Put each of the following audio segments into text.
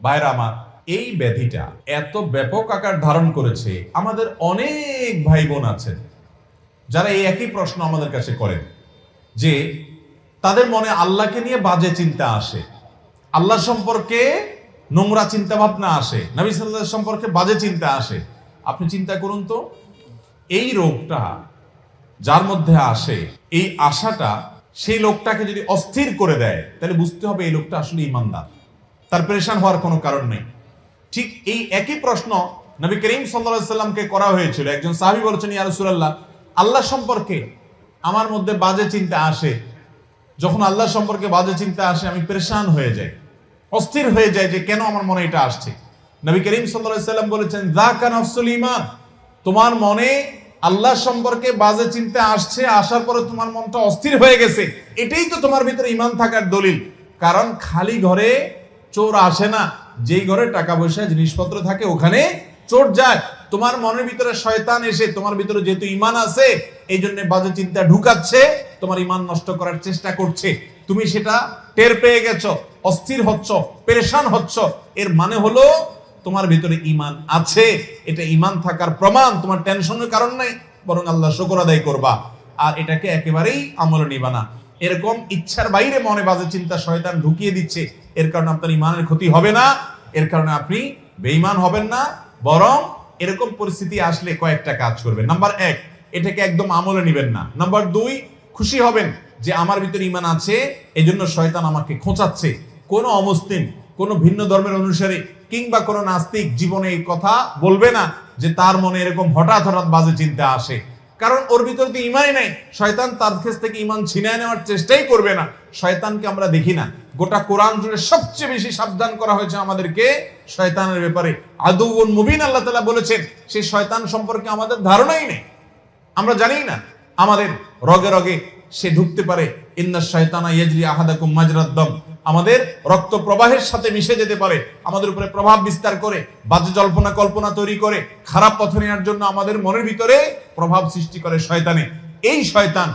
বাইরে আমার, এই ব্যাধিটা এত ব্যাপক আকার ধারণ করেছে, আমাদের অনেক ভাই বোন আছেন, যারা এই একই প্রশ্ন আমাদের কাছে করেন, যে তাদের মনে আল্লাহকে নিয়ে বাজে চিন্তা আসে, আল্লাহ সম্পর্কে নোংরা চিন্তা ভাবনা আসে, নবী সাল্লাহ সম্পর্কে বাজে চিন্তা আসে। আপনি চিন্তা করুন তো, এই রোগটা যার মধ্যে আসে, এই আশাটা সেই লোকটাকে যদি অস্থির করে দেয়, তাহলে বুঝতে হবে এই লোকটা আসলে ইমানদার। তার পরেশান হওয়ার কোনো কারণ নেই। ঠিক এই একই প্রশ্ন নবী করিম সাল্লা সাল্লামকে করা হয়েছিল। একজন সাহাবি বলছেন, ইয়া রাসূলুল্লাহ, আল্লাহ সম্পর্কে আমার মধ্যে বাজে চিন্তা আসে। যখন আল্লাহ সম্পর্কে বাজে চিন্তা আসে, আমি পরেশান হয়ে যাই। অস্থির হয়ে যায় যে কেন আমার মনে এটা আসছে? নবী করিম সাল্লাল্লাহু সাল্লাম বলেছেন, যাকা নফসুল ঈমান, তোমার মনে আল্লাহ সম্পর্কে বাজে চিন্তা আসছে, আসার পরে তোমার মনটা অস্থির হয়ে গেছে। এটাই তো তোমার ভিতরে ঈমান থাকার দলিল। কারণ খালি ঘরে চোর আসে না। যেই ঘরে টাকা পয়সা, জিনিসপত্র থাকে, ওখানে চোর যায়। তোমার মনের ভিতরে শয়তান এসে, তোমার ভিতরে যেহেতু ইমান আছে এই জন্য বাজে চিন্তা ঢুকাচ্ছে, তোমার ইমান নষ্ট করার চেষ্টা করছে। তুমি সেটা টের পেয়ে গেছো, অস্থির হচ্ছ, পেরেশান হচ্ছ। এর মানে হলো, তোমার ভিতরে ইমান আছে। এটা ইমান থাকার প্রমাণ, তোমার টেনশনের কারণ নাই, বরং আল্লাহ শুকর আদায় করবা। আর এটাকে একেবারেই আমলে নিবা না। এরকম ইচ্ছার বাইরে মনে বাজে চিন্তা শয়তান ঢুকিয়ে দিচ্ছে। এর কারণে আপনার ইমানের ক্ষতি হবে না, এর কারণে আপনি বেঈমান হবেন না, বরং এরকম পরিস্থিতি আসলে কয়েকটা কাজ করবেন। নাম্বার এক, এটাকে একদম আমলে নিবেন না। নাম্বার দুই, খুশি হবেন যে আমার ভিতরে ইমান আছে এই জন্য শয়তান আমাকে খোঁচাচ্ছে। কোনো অমুসলিম, কোনো ভিন্ন ধর্মের অনুসারে কিংবা কোনো নাস্তিক জীবনে এই কথা বলবে না যে তার মনে এরকম হঠাৎ হঠাৎ বাজে চিন্তা আসে। কারণ ওর ভিতরে তো ইমানই নাই। শয়তান তার কাছ থেকে ইমান ছিনায় নেওয়ার চেষ্টাই করবে না। শয়তানকে আমরা দেখি না। গোটা কোরআন জুড়ে সবচেয়ে বেশি সাবধান করা হয়েছে আমাদেরকে শয়তানের ব্যাপারে। আদৌন মুবিন আল্লাহ তালা বলেছেন সেই শয়তান সম্পর্কে আমাদের ধারণাই নেই। আমরা জানি না, আমাদের রগে রগে সে ঢুকতে পারে। ইন্না শয়তানা ইয়াজরি আহাদাকুম মাজরাদ্দম। আমাদের রক্ত প্রবাহের সাথে মিশে যেতে পারে। আমাদের উপরে প্রভাব বিস্তার করে, বাজে জল্পনা কল্পনা তৈরি করে খারাপ পথে নেওয়ার জন্য আমাদের মনের ভিতরে প্রভাব সৃষ্টি করে শয়তানে। এই শয়তান,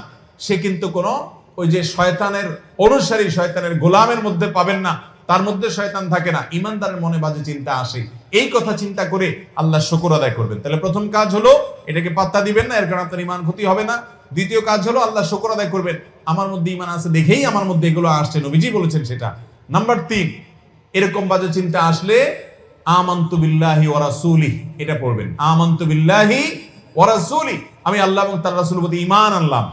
সে কিন্তু কোনো ওই যে শয়তানের অনুসারী, শয়তানের গোলামের মধ্যে পাবেন না। তার মধ্যে শয়তান থাকে না। ইমানদারের মনে বাজে চিন্তা আসে। এই কথা চিন্তা করে আল্লাহ শুকর আদায় করবেন। তাহলে প্রথম কাজ হলো, এটাকে পাত্তা দিবেন না, এর কারণে আপনার ইমান ক্ষতি হবে না। দ্বিতীয় কাজ হলো, আল্লাহ শুকর আদায় করবেন। আমার মধ্যে ইমান আছে দেখেই আমার মধ্যে এগুলো আসছে। নবীজি বলেছেন সেটা। নাম্বার তিন, এরকম বাজে চিন্তা আসলে আমান্তু বিল্লাহি ওয়া এটা পড়বেন। আমান্তু বিল্লাহি ওয়া আমি আল্লাহ এবং তার রাসূলের প্রতি ঈমান আনলাম।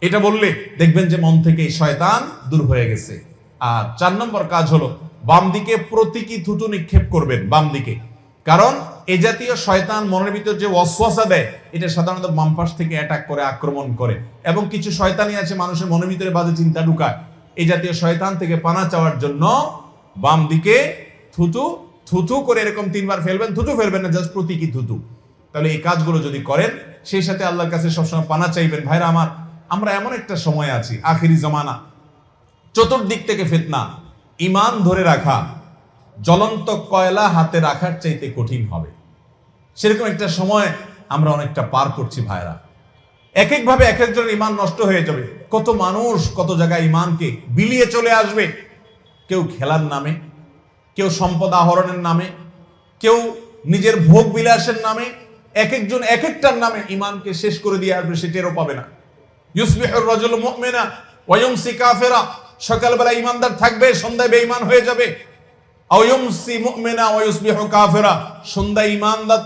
এটা বললে দেখবেন যে মন থেকে শয়তান দূর হয়ে গেছে। আর চার নম্বর কাজ হলো, বাম দিকে প্রতীকী থুতু নিক্ষেপ করবেন, বাম দিকে। কারণ এ জাতীয় শয়তান মনের ভিতর যে অশ্বাসা দেয়, এটা সাধারণত বাম পাশ থেকে অ্যাটাক করে, আক্রমণ করে। এবং কিছু শয়তানি আছে, মানুষের মনের ভিতরে বাজে চিন্তা ঢুকায়। এই জাতীয় শয়তান থেকে পানা চাওয়ার জন্য বাম দিকে থুতু থুতু করে এরকম তিনবার ফেলবেন থুতু ফেলবেন না জাস্ট প্রতীকী থুতু তাহলে এই কাজগুলো যদি করেন, সেই সাথে আল্লাহর কাছে সবসময় পানা চাইবেন, ভাইরা আমার, আমরা এমন একটা সময় আছি, আখিরি জমানা, চতুর্দিক থেকে ফিতনা ইমান ধরে রাখা, জ্বলন্ত কয়লা হাতে রাখার চাইতে কঠিন হবে। সেরকম একটা সময় আমরা অনেকটা পার করছি, ভাইরা। এক একভাবে এক একজন ইমান নষ্ট হয়ে যাবে। কত মানুষ কত জায়গায় ইমানকে বিলিয়ে চলে আসবে। কেউ খেলার নামে কেউ সম্পদ আহরণের নামে, কেউ নিজের ভোগ বিলাসের নামে, এক একজন এক একটার নামে ইমানকে শেষ করে দিয়ে আসবে, সে টেরও পাবে না। ইউসবিহুর রাজুল মুমিনা ওয়া ইউমসি কাফিরা, সকালবেলা ইমানদার থাকবে, সন্ধ্যায় বেঈমান হয়ে যাবে। সন্ধ্যায়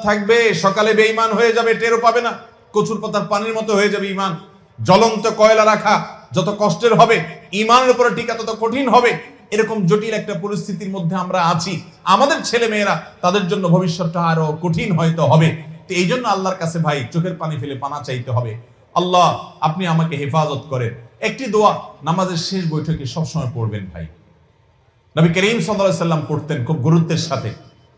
থাকবে, সকালে বেঈমান হয়ে যাবে, টেরও পাবে না। পানির মতো হয়ে যাবে ইমান জ্বলন্ত কয়লা রাখা যত কষ্টের হবে ইমানের উপরে টিকা তত কঠিন হবে। এরকম জটিল একটা পরিস্থিতির মধ্যে আমরা আছি। আমাদের ছেলে মেয়েরা তাদের জন্য ভবিষ্যৎটা আরও কঠিন হয়তো হবে। তো এই জন্য আল্লাহর কাছে ভাই, চোখের পানি ফেলে পানা চাইতে হবে। আল্লাহ, আপনি আমাকে হেফাজত করেন। একটি দোয়া নামাজের শেষ বৈঠকে সবসময় পড়বেন ভাই। নবী করিম সাল্লাম পড়তেন খুব গুরুত্বের সাথে।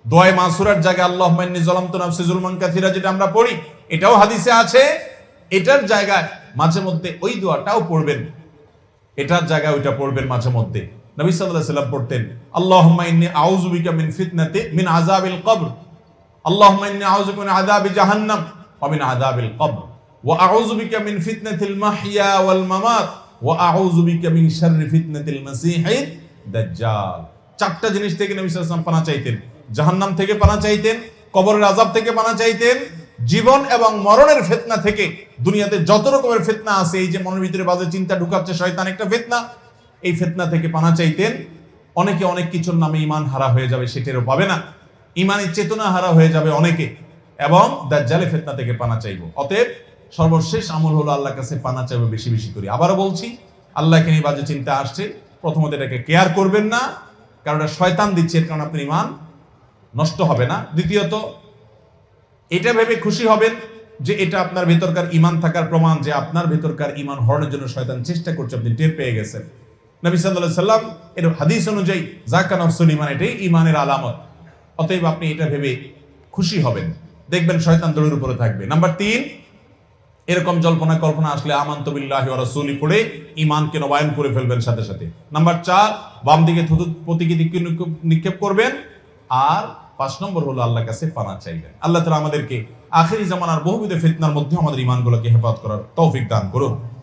দোয়ায় মাসুরার জায়গায় আল্লাহ মান্নি জলামতু নাফসি জুলমান কাসিরা যেটা আমরা পড়ি, এটাও হাদিসে আছে। এটার জায়গায় মাঝে মধ্যে ওই দোয়াটাও পড়বেন। এটার জায়গায় ওইটা পড়বেন মাঝে মধ্যে। নবী আলাইহি সাল্লাম পড়তেন, আল্লাহুম্মা ইন্নী আউযু বিকা মিন ফিতনাতি মিন আযাবিল কবর আল্লাহুম্মা ইন্নী আউযু বিকা মিন আযাবি জাহান্নাম ওয়া মিন আযাবিল কবর ওয়া আউযু বিকা মিন ফিতনাতিল মাহইয়া ওয়াল মামাত ওয়া আউযু বিকা মিন শাররি ফিতনাতিল মাসীহিদ দাজ্জাল চারটা জিনিস থেকে নবী সাল্লাল্লাহু পানা চাইতেন, জাহান্নাম থেকে পানা চাইতেন, কবরের আযাব থেকে পানা চাইতেন, জীবন এবং মরণের ফিতনা থেকে, দুনিয়াতে যত রকমের ফিতনা আছে, এই যে মনের ভিতরে বাজে চিন্তা ঢুকাচ্ছে, শয়তান একটা ফিতনা এই ফিতনা থেকে পানা চাইতেন, অনেকে অনেক কিছুর নামে ইমান হারা হয়ে যাবে, সেটারও পাবে না। ইমানের চেতনা হারা হয়ে যাবে অনেকে, এবং দাজ্জালে ফিতনা থেকে পানা চাইব। অতএব সর্বশেষ আমল হলো আল্লাহর কাছে পানা চাইব বেশি বেশি করে। আবারও বলছি, আল্লাহকে নিয়ে বাজে চিন্তা আসছে। প্রথমত এটাকে কেয়ার করবেন না, কারণ এটা শয়তান দিচ্ছে, এর কারণে আপনার ইমান নষ্ট হবে না। দ্বিতীয়ত, এটা ভেবে খুশি হবেন যে এটা আপনার ভেতরকার ইমান থাকার প্রমাণ, যে আপনার ভেতরকার ইমান হরণের জন্য শয়তান চেষ্টা করছে, আপনি টের পেয়ে গেছেন। নবী সাল্লাল্লাহু সাল্লাম এর হাদিস অনুযায়ী জাকা নফসুল ইমান এটাই ইমানের আলামত। অতএব আপনি এটা ভেবে খুশি হবেন। দেখবেন শয়তান দড়ির উপরে থাকবে। নাম্বার তিন, এরকম জল্পনা কল্পনা আসলে আমান্ত বিল্লাহি ওয়া রাসূলি পড়ে ঈমানকে নবায়ন করে ফেলবেন সাথে সাথে। নাম্বার চার, বাম দিকে থুতু প্রতীকী দিকে নিক্ষেপ- করবেন। আর পাঁচ নম্বর হলো আল্লাহর কাছে পানা চাইবেন। আল্লাহ তাআলা আমাদেরকে আখেরি জামানার বহুবিধ ফিতনার মধ্যে আমাদের ঈমানগুলোকে হেফাজত করার তৌফিক দান করুন।